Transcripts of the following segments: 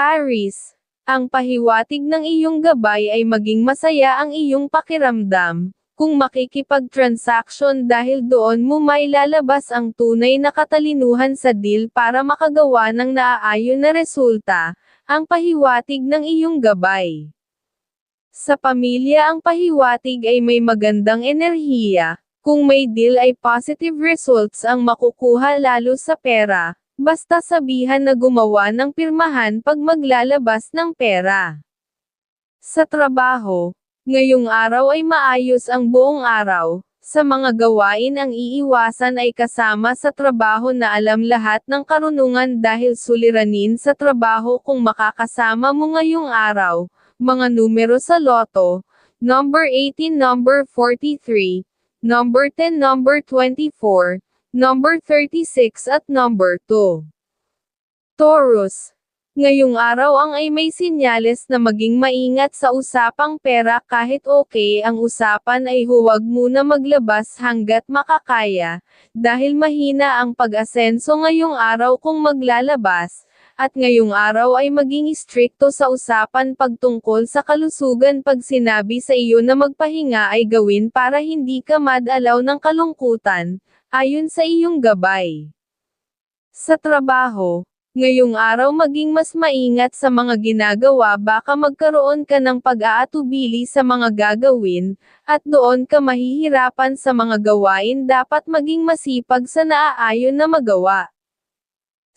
Aris, ang pahiwatig ng iyong gabay ay maging masaya ang iyong pakiramdam, kung makikipag-transaction dahil doon mo mailalabas ang tunay na katalinuhan sa deal para makagawa ng naaayon na resulta, ang pahiwatig ng iyong gabay. Sa pamilya ang pahiwatig ay may magandang enerhiya, kung may deal ay positive results ang makukuha lalo sa pera, basta sabihan na gumawa ng pirmahan pag maglalabas ng pera. Sa trabaho, ngayong araw ay maayos ang buong araw, sa mga gawain ang iiwasan ay kasama sa trabaho na alam lahat ng karunungan dahil suliranin sa trabaho kung makakasama mo ngayong araw, mga numero sa loto, number 18 number 43, number 10 number 24, number 36 at number 2. Taurus. Ngayong araw ang ay may sinyales na maging maingat sa usapang pera kahit okay ang usapan ay huwag muna maglabas hanggat makakaya, dahil mahina ang pag-asenso ngayong araw kung maglalabas, at ngayong araw ay maging strikto sa usapan pagtungkol sa kalusugan pag sinabi sa iyo na magpahinga ay gawin para hindi ka madalaw ng kalungkutan, ayon sa iyong gabay. Sa trabaho, ngayong araw maging mas maingat sa mga ginagawa baka magkaroon ka ng pag-aatubili sa mga gagawin, at doon ka mahihirapan sa mga gawain dapat maging masipag sa naaayon na magawa.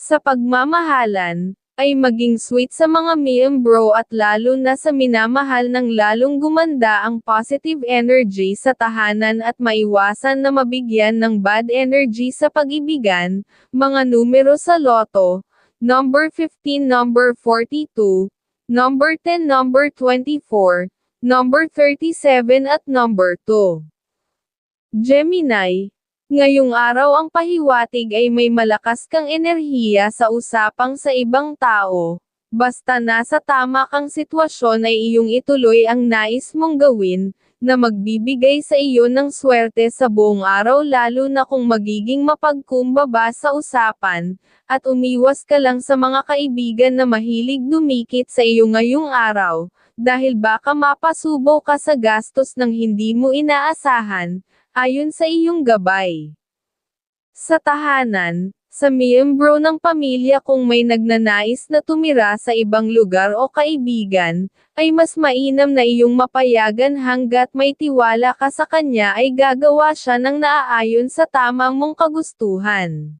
Sa pagmamahalan, ay maging sweet sa mga miyembro at lalo na sa minamahal ng lalong gumanda ang positive energy sa tahanan at maiwasan na mabigyan ng bad energy sa pag-ibigan, mga numero sa loto, number 15 number 42, number 10 number 24, number 37 at number 2. Gemini, Ngayong araw ang pahiwatig ay may malakas kang enerhiya sa usapang sa ibang tao. Basta nasa tama kang sitwasyon ay iyong ituloy ang nais mong gawin, na magbibigay sa iyo ng swerte sa buong araw lalo na kung magiging mapagkumbaba sa usapan, at umiwas ka lang sa mga kaibigan na mahilig dumikit sa iyo ngayong araw, dahil baka mapasubo ka sa gastos ng hindi mo inaasahan, ayon sa iyong gabay. Sa tahanan, sa miyembro ng pamilya kung may nagnanais na tumira sa ibang lugar o kaibigan, ay mas mainam na iyong mapayagan hanggat may tiwala ka sa kanya ay gagawa siya ng naaayon sa tamang mong kagustuhan.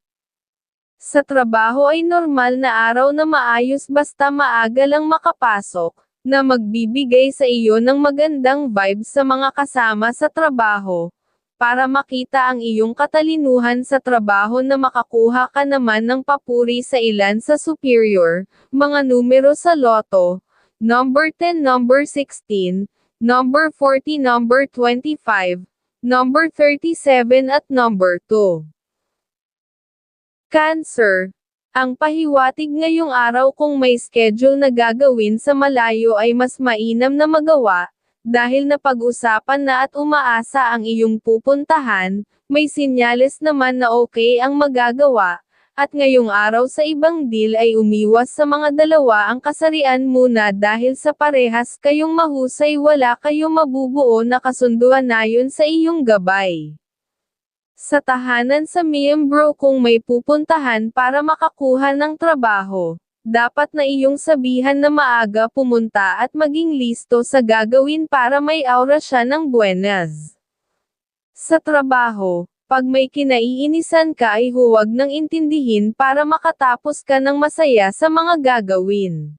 Sa trabaho ay normal na araw na maayos basta maaga lang makapasok, na magbibigay sa iyo ng magandang vibes sa mga kasama sa trabaho, para makita ang iyong katalinuhan sa trabaho na makakuha ka naman ng papuri sa ilan sa superior, mga numero sa loto, number 10 number 16, number 40 number 25, number 37 at number 2. Cancer. Ang pahiwatig ngayong araw kung may schedule na gagawin sa malayo ay mas mainam na magawa, dahil napag-usapan na at umaasa ang iyong pupuntahan, may sinyales naman na okay ang magagawa, at ngayong araw sa ibang deal ay umiwas sa mga dalawa ang kasarian muna dahil sa parehas kayong mahusay wala kayong mabubuo na kasunduan ayon sa iyong gabay. Sa tahanan sa miyembro kung may pupuntahan para makakuha ng trabaho, dapat na iyong sabihan na maaga pumunta at maging listo sa gagawin para may aura siya ng buenas. Sa trabaho, pag may kinaiinisan ka ay huwag nang intindihin para makatapos ka ng masaya sa mga gagawin.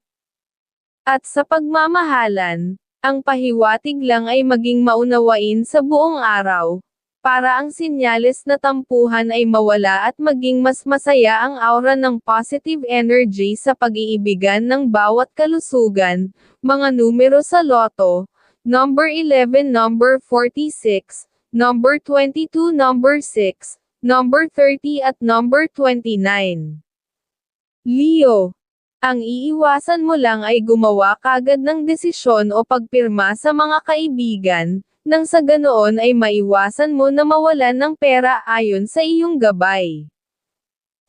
At sa pagmamahalan, ang pahiwatig lang ay maging maunawain sa buong araw, para ang sinyales na tampuhan ay mawala at maging mas masaya ang aura ng positive energy sa pag-iibigan ng bawat kalusugan, mga numero sa loto, number 11 number 46, number 22 number 6, number 30 at number 29. Leo. Ang iiwasan mo lang ay gumawa kagad ng desisyon o pagpirma sa mga kaibigan, nang sa ganoon ay maiwasan mo na mawalan ng pera ayon sa iyong gabay.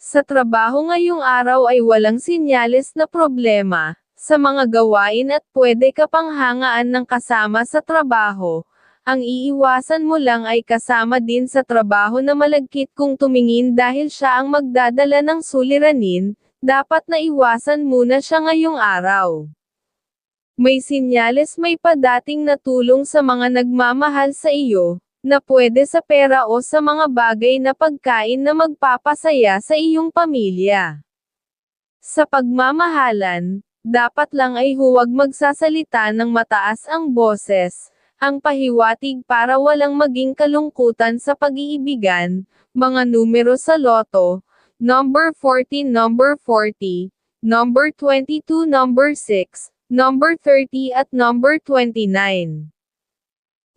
Sa trabaho ngayong araw ay walang sinyales na problema, sa mga gawain at pwede ka pang hangaan ng kasama sa trabaho. Ang iiwasan mo lang ay kasama din sa trabaho na malagkit kung tumingin dahil siya ang magdadala ng suliranin, dapat na iwasan muna siya ngayong araw. May sinyales may padating na tulong sa mga nagmamahal sa iyo, na pwede sa pera o sa mga bagay na pagkain na magpapasaya sa iyong pamilya. Sa pagmamahalan, dapat lang ay huwag magsasalita ng mataas ang boses, ang pahiwatig para walang maging kalungkutan sa pag-iibigan, mga numero sa loto, number 14 number 40, number 22 number 6, number 30 at number 29.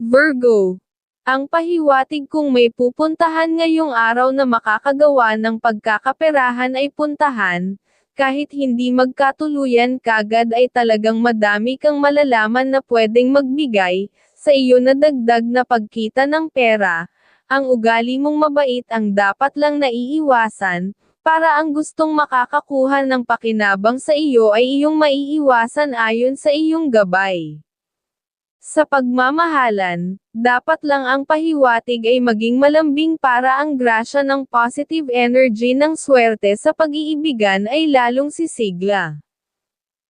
Virgo. Ang pahiwatig kung may pupuntahan ngayong araw na makakagawa ng pagkakaperahan ay puntahan, kahit hindi magkatuluyan kagad ay talagang madami kang malalaman na pwedeng magbigay, sa iyo na dagdag na pagkita ng pera, ang ugali mong mabait ang dapat lang naiiwasan, para ang gustong makakakuha ng pakinabang sa iyo ay iyong maiiwasan ayon sa iyong gabay. Sa pagmamahalan, dapat lang ang pahiwatig ay maging malambing para ang grasya ng positive energy ng swerte sa pag-iibigan ay lalong sisigla.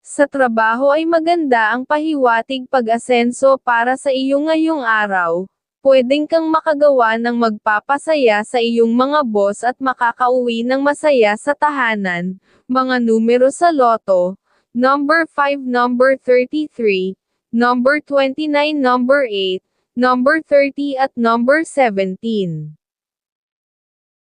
Sa trabaho ay maganda ang pahiwatig pag-asenso para sa iyo ngayong araw, pwedeng kang makagawa ng magpapasaya sa iyong mga boss at makakauwi ng masaya sa tahanan, mga numero sa loto, number 5 number 33, number 29 number 8, number 30 at number 17.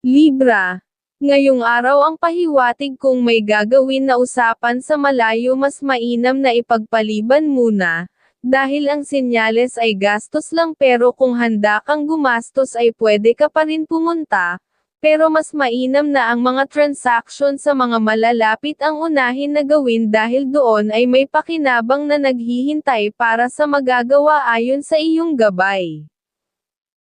Libra, Ngayong araw ang pahiwatig kung may gagawin na usapan sa malayo mas mainam na ipagpaliban muna, dahil ang senyales ay gastos lang pero kung handa kang gumastos ay pwede ka pa rin pumunta, pero mas mainam na ang mga transaction sa mga malalapit ang unahin na gawin dahil doon ay may pakinabang na naghihintay para sa magagawa ayon sa iyong gabay.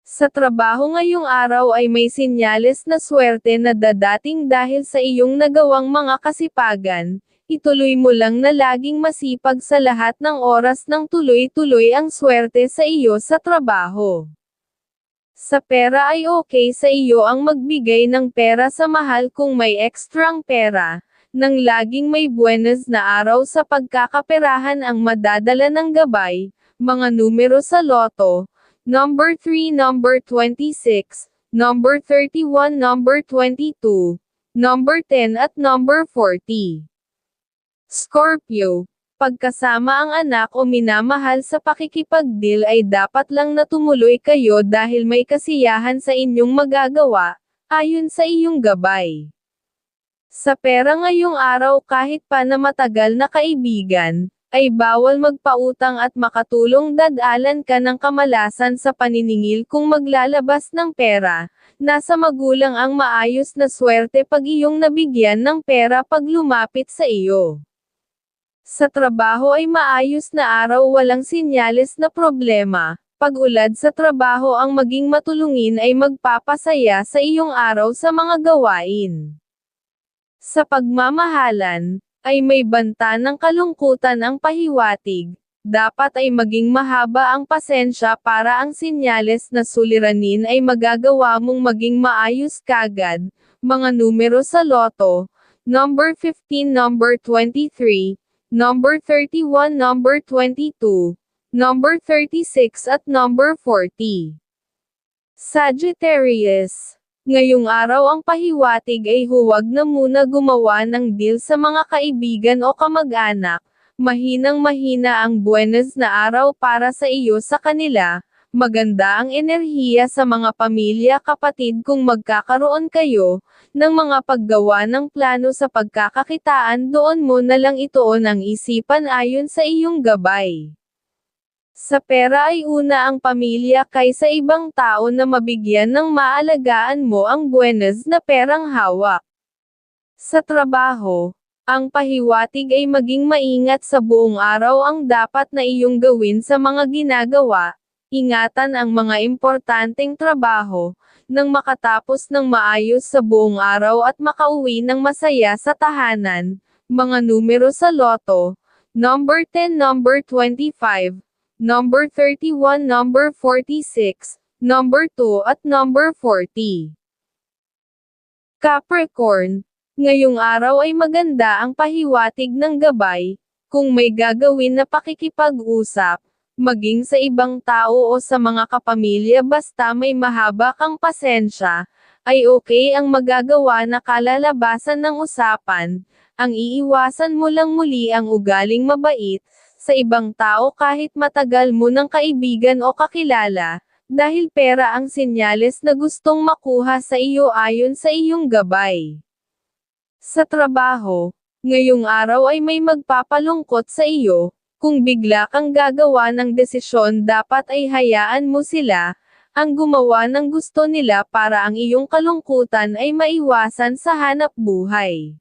Sa trabaho ngayong araw ay may sinyales na swerte na dadating dahil sa iyong nagawang mga kasipagan, ituloy mo lang na laging masipag sa lahat ng oras ng tuloy-tuloy ang swerte sa iyo sa trabaho. Sa pera ay okay sa iyo ang magbigay ng pera sa mahal kung may ekstrang pera, nang laging may buenas na araw sa pagkakaperahan ang madadala ng gabay, mga numero sa loto, number 3 number 26, number 31 number 22, number 10 at number 40. Scorpio, pagkasama ang anak o minamahal sa pakikipagdeal ay dapat lang na tumuloy kayo dahil may kasiyahan sa inyong magagawa, ayon sa iyong gabay. Sa pera ngayong araw kahit pa na matagal na kaibigan, ay bawal magpautang at makatulong dadalan ka ng kamalasan sa paniningil kung maglalabas ng pera. Nasa magulang ang maayos na swerte pag iyong nabigyan ng pera pag lumapit sa iyo. Sa trabaho ay maayos na araw walang sinyales na problema. Pag-ulad sa trabaho ang maging matulungin ay magpapasaya sa iyong araw sa mga gawain. Sa pagmamahalan, ay may banta ng kalungkutan ang pahiwatig, dapat ay maging mahaba ang pasensya para ang sinyales na suliranin ay magagawa mong maging maayos kagad, mga numero sa loto, number 15 number 23, number 31 number 22, number 36 at number 40. Sagittarius Ngayong araw ang pahiwatig ay huwag na muna gumawa ng deal sa mga kaibigan o kamag-anak, mahinang mahina ang buenas na araw para sa iyo sa kanila, maganda ang enerhiya sa mga pamilya kapatid kung magkakaroon kayo, ng mga paggawa ng plano sa pagkakakitaan doon mo na lang itoon ang isipan ayon sa iyong gabay. Sa pera ay una ang pamilya kaysa ibang tao na mabigyan ng maalagaan mo ang buenas na perang hawak. Sa trabaho, ang pahiwatig ay maging maingat sa buong araw ang dapat na iyong gawin sa mga ginagawa, ingatan ang mga importanteng trabaho, nang makatapos ng maayos sa buong araw at makauwi ng masaya sa tahanan, mga numero sa loto, number 10, number 25, number 31, number 46, number 2 at number 40. Capricorn, ngayong araw ay maganda ang pahiwatig ng gabay, kung may gagawin na pakikipag-usap, maging sa ibang tao o sa mga kapamilya basta may mahaba kang pasensya, ay okay ang magagawa na kalalabasan ng usapan, ang iiwasan mo lang muli ang ugaling mabait, sa ibang tao kahit matagal mo ng kaibigan o kakilala, dahil pera ang senyales na gustong makuha sa iyo ayon sa iyong gabay. Sa trabaho, ngayong araw ay may magpapalungkot sa iyo, kung bigla kang gagawa ng desisyon dapat ay hayaan mo sila, ang gumawa ng gusto nila para ang iyong kalungkutan ay maiwasan sa hanap buhay.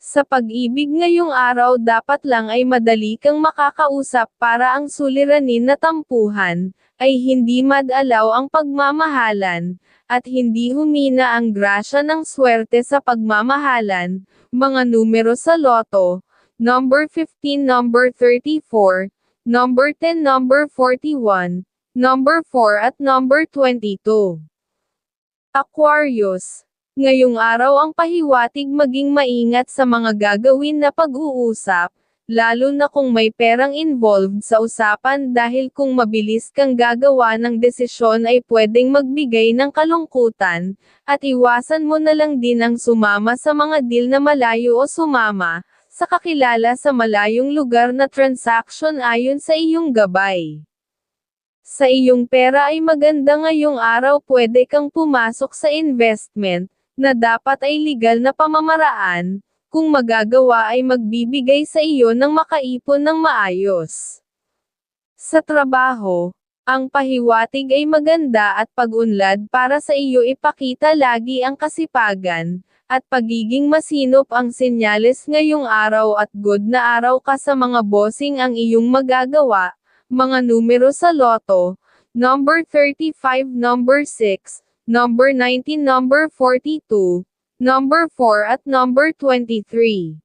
Sa pag-ibig ngayong araw dapat lang ay madali kang makakausap para ang suliranin na tampuhan, ay hindi madalaw ang pagmamahalan, at hindi humina ang grasya ng swerte sa pagmamahalan, mga numero sa loto, number 15, number 34, number 10, number 41, number 4 at number 22. Aquarius. Ngayong araw ang pahiwatig maging maingat sa mga gagawin na pag-uusap, lalo na kung may perang involved sa usapan dahil kung mabilis kang gagawa ng desisyon ay pwedeng magbigay ng kalungkutan, at iwasan mo na lang din ang sumama sa mga deal na malayo o sumama, sa kakilala sa malayong lugar na transaction ayon sa iyong gabay. Sa iyong pera ay maganda ngayong araw pwede kang pumasok sa investment, na dapat ay legal na pamamaraan, kung magagawa ay magbibigay sa iyo ng makaipon ng maayos. Sa trabaho, ang pahiwatig ay maganda at pag-unlad para sa iyo ipakita lagi ang kasipagan, at pagiging masinop ang senyales ngayong araw at good na araw ka sa mga bossing ang iyong magagawa, mga numero sa loto, number 35, number 6, number 19, number 42, number 4 at number 23.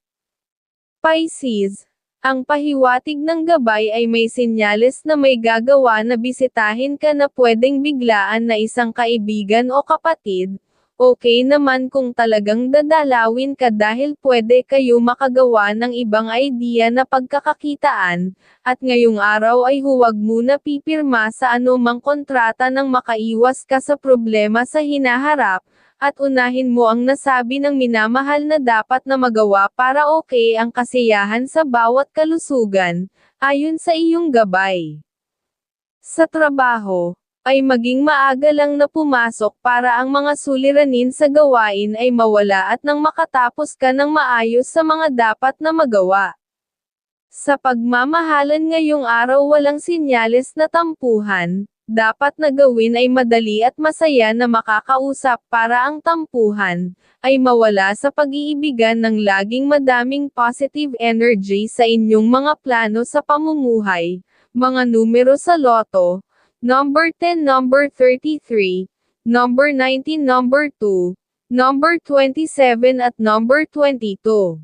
Pisces, ang pahiwatig ng gabay ay may senyales na may gagawa na bisitahin ka na pwedeng biglaan na isang kaibigan o kapatid, Okay naman kung talagang dadalawin ka dahil pwede kayo makagawa ng ibang idea na pagkakakitaan, at ngayong araw ay huwag muna pipirma sa anumang kontrata nang makaiwas ka sa problema sa hinaharap, at unahin mo ang nasabi ng minamahal na dapat na magawa para okay ang kasiyahan sa bawat kalusugan, ayon sa iyong gabay. Sa trabaho, ay maging maaga lang na pumasok para ang mga suliranin sa gawain ay mawala at nang makatapos ka ng maayos sa mga dapat na magawa. Sa pagmamahalan ngayong araw walang sinyales na tampuhan, dapat na gawin ay madali at masaya na makakausap para ang tampuhan, ay mawala sa pag-iibigan ng laging madaming positive energy sa inyong mga plano sa pamumuhay, mga numero sa loto, number 10, number 33, number 19, number 2, number 27 at number 22.